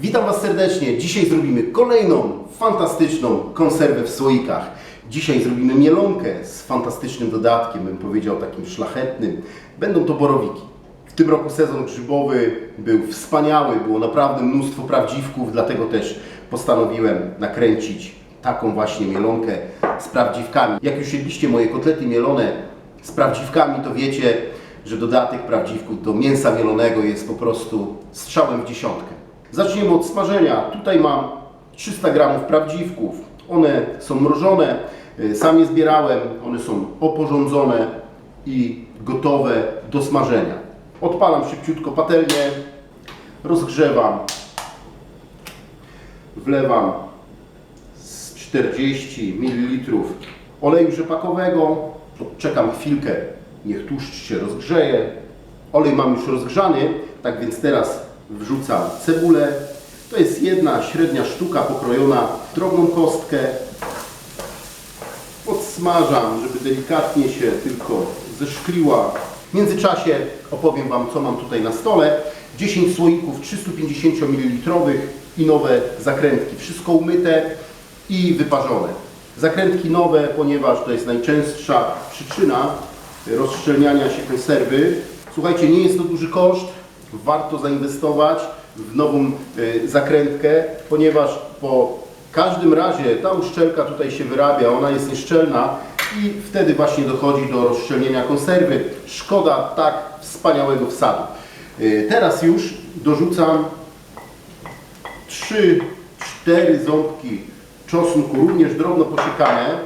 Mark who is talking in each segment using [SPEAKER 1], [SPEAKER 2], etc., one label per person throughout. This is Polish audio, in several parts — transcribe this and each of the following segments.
[SPEAKER 1] Witam Was serdecznie. Dzisiaj zrobimy kolejną fantastyczną konserwę w słoikach. Dzisiaj zrobimy mielonkę z fantastycznym dodatkiem, bym powiedział takim szlachetnym. Będą to borowiki. W tym roku sezon grzybowy był wspaniały, było naprawdę mnóstwo prawdziwków, dlatego też postanowiłem nakręcić taką właśnie mielonkę z prawdziwkami. Jak już jedliście moje kotlety mielone z prawdziwkami, to wiecie, że dodatek prawdziwków do mięsa mielonego jest po prostu strzałem w dziesiątkę. Zaczniemy od smażenia. Tutaj mam 300 gramów prawdziwków. One są mrożone, y, sam je zbierałem, one są oporządzone i gotowe do smażenia. Odpalam szybciutko patelnię, rozgrzewam, wlewam z 40 ml oleju rzepakowego. Czekam chwilkę, niech tłuszcz się rozgrzeje. Olej mam już rozgrzany, tak więc teraz wrzucam cebulę. To jest jedna średnia sztuka pokrojona w drobną kostkę. Podsmażam, żeby delikatnie się tylko zeszkliła. W międzyczasie opowiem Wam, co mam tutaj na stole. 10 słoików 350 ml i nowe zakrętki. Wszystko umyte i wyparzone. Zakrętki nowe, ponieważ to jest najczęstsza przyczyna rozszczelniania się konserwy. Słuchajcie, nie jest to duży koszt. Warto zainwestować w nową y, zakrętkę, ponieważ po każdym razie ta uszczelka tutaj się wyrabia, ona jest nieszczelna i wtedy właśnie dochodzi do rozszczelnienia konserwy. Szkoda tak wspaniałego wsadu. Y, Teraz już dorzucam 3-4 ząbki czosnku, również drobno posiekane,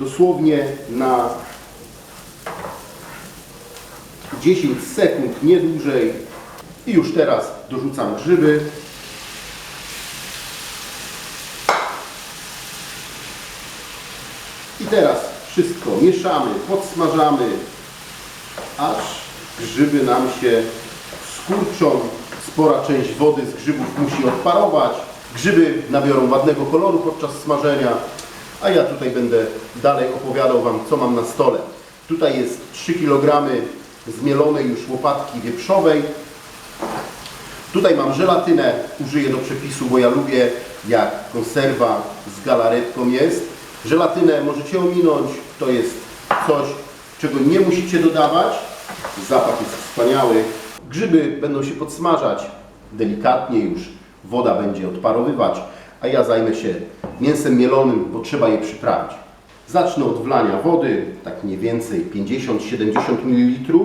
[SPEAKER 1] dosłownie na 10 sekund, nie dłużej. I już teraz dorzucam grzyby. I teraz wszystko mieszamy, podsmażamy, aż grzyby nam się skurczą. Spora część wody z grzybów musi odparować. Grzyby nabiorą ładnego koloru podczas smażenia, a ja tutaj będę dalej opowiadał Wam, co mam na stole. Tutaj jest 3 kg zmielonej już łopatki wieprzowej. Tutaj mam żelatynę, użyję do przepisu, bo ja lubię jak konserwa z galaretką jest. Żelatynę możecie ominąć, to jest coś, czego nie musicie dodawać. Zapach jest wspaniały. Grzyby będą się podsmażać delikatnie już, woda będzie odparowywać, a ja zajmę się mięsem mielonym, bo trzeba je przyprawić. Zacznę od wlania wody, tak mniej więcej 50-70 ml.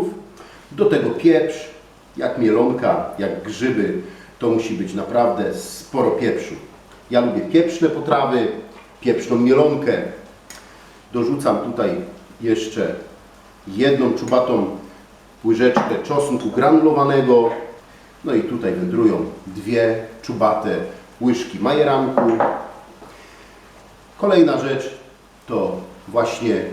[SPEAKER 1] Do tego pieprz, jak mielonka, jak grzyby, to musi być naprawdę sporo pieprzu. Ja lubię pieprzne potrawy, pieprzną mielonkę. Dorzucam tutaj jeszcze jedną czubatą łyżeczkę czosnku granulowanego. No i tutaj wędrują dwie czubate łyżki majeranku. Kolejna rzecz to właśnie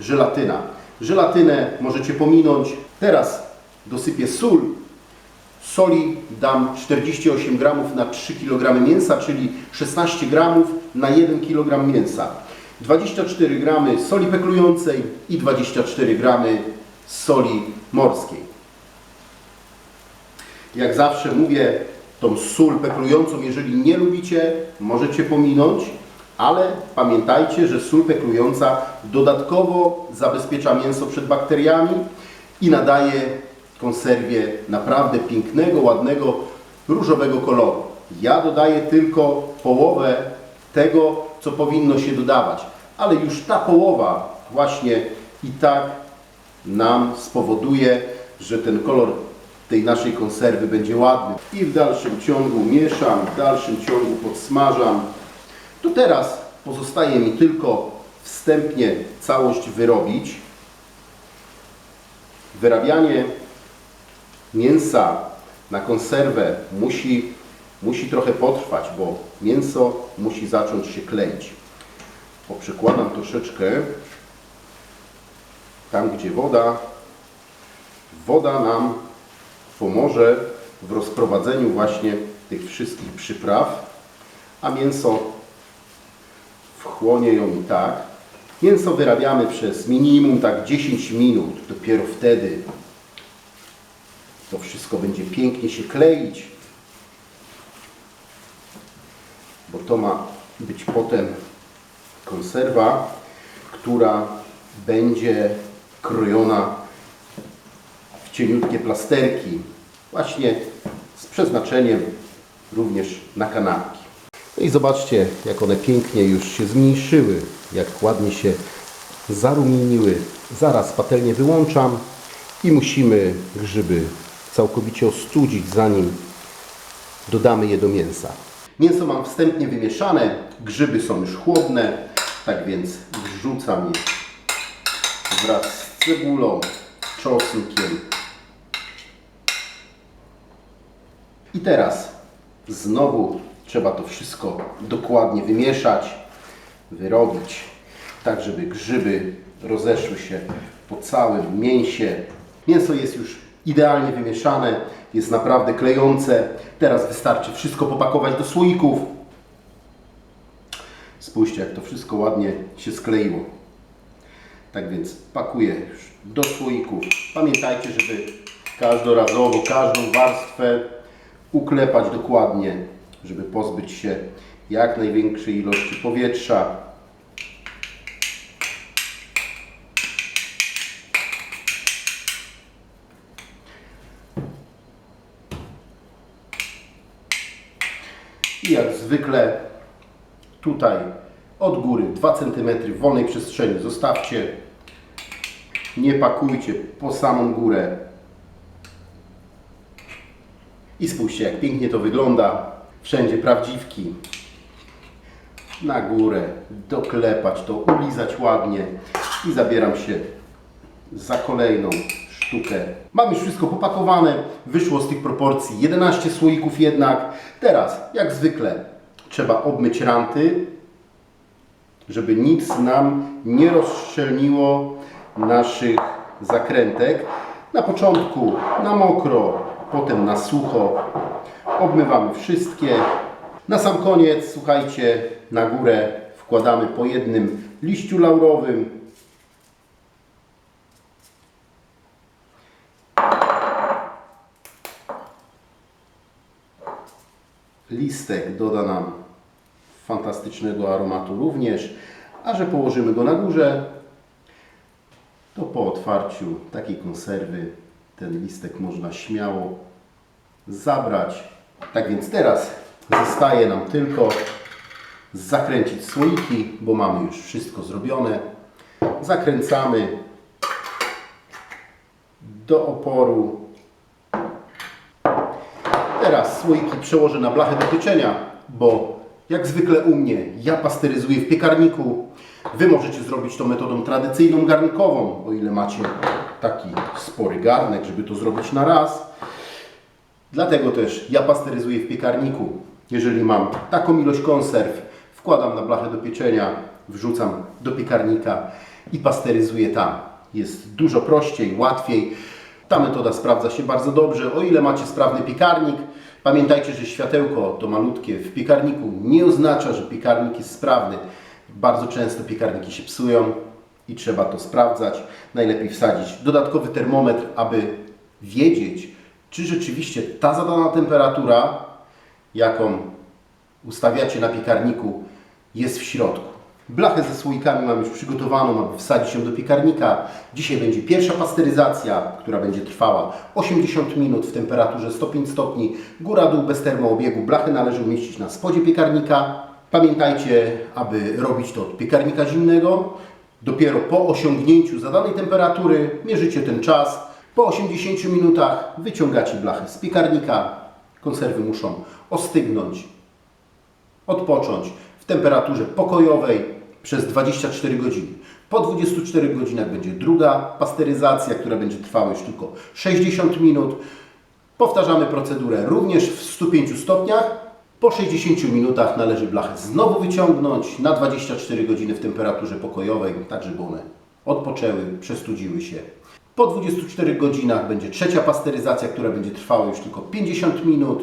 [SPEAKER 1] żelatyna. Żelatynę możecie pominąć. Teraz dosypię sól. Soli dam 48 g na 3 kg mięsa, czyli 16 g na 1 kg mięsa. 24 g soli peklującej i 24 g soli morskiej. Jak zawsze mówię, tą sól peklującą, jeżeli nie lubicie, możecie pominąć, ale pamiętajcie, że sól peklująca dodatkowo zabezpiecza mięso przed bakteriami i nadaje konserwie naprawdę pięknego, ładnego, różowego koloru. Ja dodaję tylko połowę tego, co powinno się dodawać, ale już ta połowa właśnie i tak nam spowoduje, że ten kolor tej naszej konserwy będzie ładny. I w dalszym ciągu mieszam, w dalszym ciągu podsmażam. To teraz pozostaje mi tylko wstępnie całość wyrobić. Wyrabianie mięsa na konserwę musi, musi trochę potrwać, bo mięso musi zacząć się kleić. Poprzekładam troszeczkę tam, gdzie woda. Woda nam pomoże w rozprowadzeniu właśnie tych wszystkich przypraw, a mięso wchłonie ją i tak. Mięso wyrabiamy przez minimum tak 10 minut. Dopiero wtedy to wszystko będzie pięknie się kleić. bo to ma być potem konserwa, która będzie krojona w cieniutkie plasterki, właśnie z przeznaczeniem również na kanapki. No i zobaczcie, jak one pięknie już się zmniejszyły, jak ładnie się zarumieniły. Zaraz patelnię wyłączam i musimy grzyby całkowicie ostudzić, zanim dodamy je do mięsa. Mięso mam wstępnie wymieszane, grzyby są już chłodne, tak więc wrzucam je wraz z cebulą, czosnkiem. I teraz znowu trzeba to wszystko dokładnie wymieszać, wyrobić, tak żeby grzyby rozeszły się po całym mięsie. Mięso jest już idealnie wymieszane, jest naprawdę klejące. Teraz wystarczy wszystko popakować do słoików. Spójrzcie, jak to wszystko ładnie się skleiło. Tak więc pakuję do słoików. Pamiętajcie, żeby każdorazowo każdą warstwę uklepać dokładnie, żeby pozbyć się jak największej ilości powietrza. I jak zwykle tutaj od góry 2 cm wolnej przestrzeni zostawcie. Nie pakujcie po samą górę. I spójrzcie, jak pięknie to wygląda. Wszędzie prawdziwki. Na górę, doklepać to, ulizać ładnie. I zabieram się za kolejną sztukę. Mam już wszystko popakowane. Wyszło z tych proporcji 11 słoików jednak. Teraz, jak zwykle, trzeba obmyć ranty, żeby nic nam nie rozszczelniło naszych zakrętek. Na początku na mokro, potem na sucho. Obmywamy wszystkie. Na sam koniec, słuchajcie, na górę wkładamy po jednym liściu laurowym. Listek doda nam fantastycznego aromatu również, a że położymy go na górze, to po otwarciu takiej konserwy ten listek można śmiało zabrać. Tak więc teraz zostaje nam tylko zakręcić słoiki, bo mamy już wszystko zrobione. Zakręcamy do oporu. Teraz słoiki przełożę na blachę do pieczenia, bo jak zwykle u mnie ja pasteryzuję w piekarniku. Wy możecie zrobić to metodą tradycyjną garnkową, o ile macie taki spory garnek, żeby to zrobić na raz. Dlatego też ja pasteryzuję w piekarniku. Jeżeli mam taką ilość konserw, wkładam na blachę do pieczenia, wrzucam do piekarnika i pasteryzuję tam. Jest dużo prościej, łatwiej. Ta metoda sprawdza się bardzo dobrze. O ile macie sprawny piekarnik, pamiętajcie, że światełko to malutkie w piekarniku nie oznacza, że piekarnik jest sprawny. Bardzo często piekarniki się psują i trzeba to sprawdzać. Najlepiej wsadzić dodatkowy termometr, aby wiedzieć, czy rzeczywiście ta zadana temperatura, jaką ustawiacie na piekarniku, jest w środku. Blachę ze słoikami mam już przygotowaną, aby wsadzić ją do piekarnika. Dzisiaj będzie pierwsza pasteryzacja, która będzie trwała 80 minut w temperaturze 105 stopni. Góra-dół bez termoobiegu. Blachę należy umieścić na spodzie piekarnika. Pamiętajcie, aby robić to od piekarnika zimnego. Dopiero po osiągnięciu zadanej temperatury mierzycie ten czas. Po 80 minutach wyciągacie blachę z piekarnika. Konserwy muszą ostygnąć, odpocząć w temperaturze pokojowej przez 24 godziny. Po 24 godzinach będzie druga pasteryzacja, która będzie trwała już tylko 60 minut. Powtarzamy procedurę również w 105 stopniach. Po 60 minutach należy blachę znowu wyciągnąć na 24 godziny w temperaturze pokojowej, tak żeby one odpoczęły, przestudziły się. Po 24 godzinach będzie trzecia pasteryzacja, która będzie trwała już tylko 50 minut.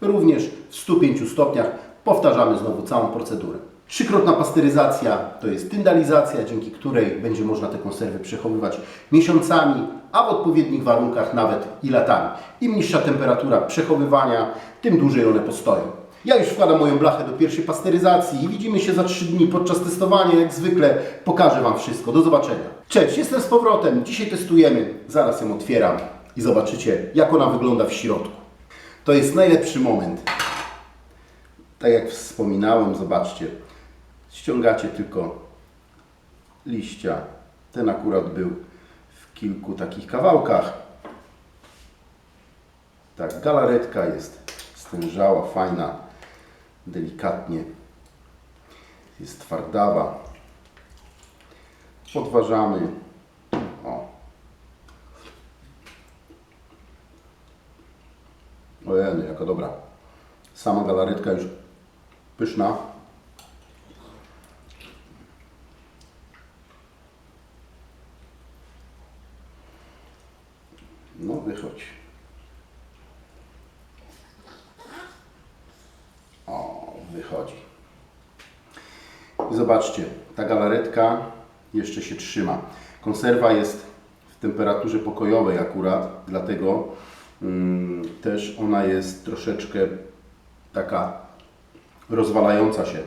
[SPEAKER 1] Również w 105 stopniach powtarzamy znowu całą procedurę. Trzykrotna pasteryzacja to jest tyndalizacja, dzięki której będzie można te konserwy przechowywać miesiącami, a w odpowiednich warunkach nawet i latami. Im niższa temperatura przechowywania, tym dłużej one postoją. Ja już wkładam moją blachę do pierwszej pasteryzacji i widzimy się za 3 dni podczas testowania. Jak zwykle pokażę Wam wszystko. Do zobaczenia. Cześć, jestem z powrotem. Dzisiaj testujemy. Zaraz ją otwieram i zobaczycie, jak ona wygląda w środku. To jest najlepszy moment. Tak jak wspominałem, zobaczcie. Ściągacie tylko liścia. Ten akurat był w kilku takich kawałkach. Tak, galaretka jest stężała, fajna, delikatnie. Jest twardawa. Podważamy. O. Ojej, jaka dobra. Sama galaretka już pyszna. No, wychodź. O, wychodzi. I zobaczcie, ta galaretka jeszcze się trzyma. Konserwa jest w temperaturze pokojowej akurat, dlatego mm, też ona jest troszeczkę taka rozwalająca się.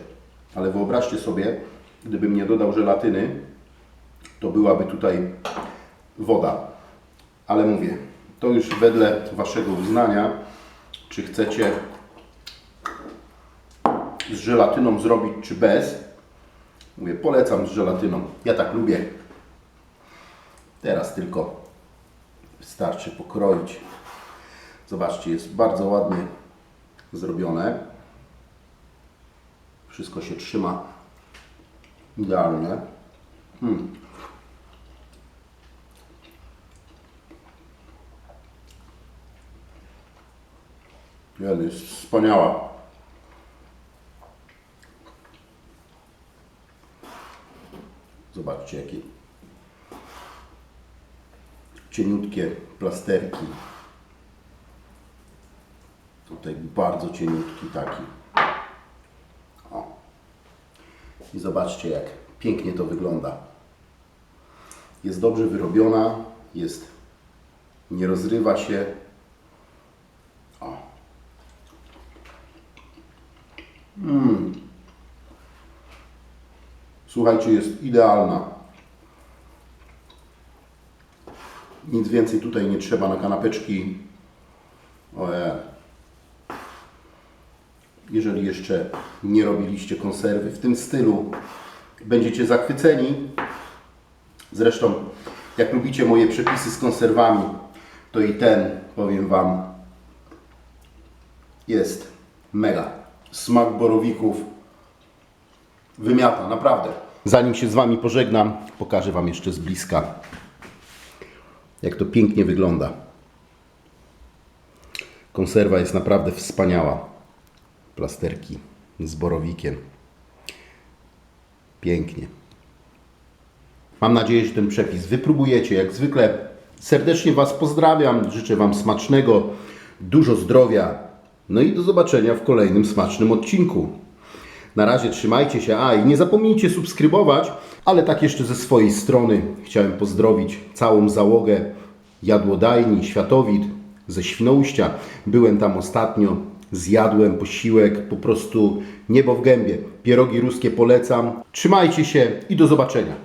[SPEAKER 1] Ale wyobraźcie sobie, gdybym nie dodał żelatyny, to byłaby tutaj woda. Ale mówię, to już wedle Waszego uznania, czy chcecie z żelatyną zrobić, czy bez. Mówię, polecam z żelatyną. Ja tak lubię. Teraz tylko wystarczy pokroić. Zobaczcie, jest bardzo ładnie zrobione. Wszystko się trzyma idealnie. Mm. Jedy, Jest wspaniała. Zobaczcie, jakie cieniutkie plasterki. Tutaj bardzo cieniutki taki. O. I zobaczcie, jak pięknie to wygląda. Jest dobrze wyrobiona, jest, nie rozrywa się. Słuchajcie, jest idealna. Nic więcej tutaj nie trzeba na kanapeczki. Oje. Jeżeli jeszcze nie robiliście konserwy w tym stylu, będziecie zachwyceni. Zresztą, jak lubicie moje przepisy z konserwami, to i ten, powiem Wam, jest mega. Smak borowików wymiata, naprawdę. Zanim się z Wami pożegnam, pokażę Wam jeszcze z bliska, jak to pięknie wygląda. Konserwa jest naprawdę wspaniała. Plasterki z borowikiem. Pięknie. Mam nadzieję, że ten przepis wypróbujecie. Jak zwykle serdecznie Was pozdrawiam. Życzę Wam smacznego, dużo zdrowia. No i do zobaczenia w kolejnym smacznym odcinku. Na razie trzymajcie się, a i nie zapomnijcie subskrybować, ale tak jeszcze ze swojej strony chciałem pozdrowić całą załogę jadłodajni Światowid ze Świnoujścia. Byłem tam ostatnio, zjadłem posiłek, po prostu niebo w gębie. Pierogi ruskie polecam. Trzymajcie się i do zobaczenia.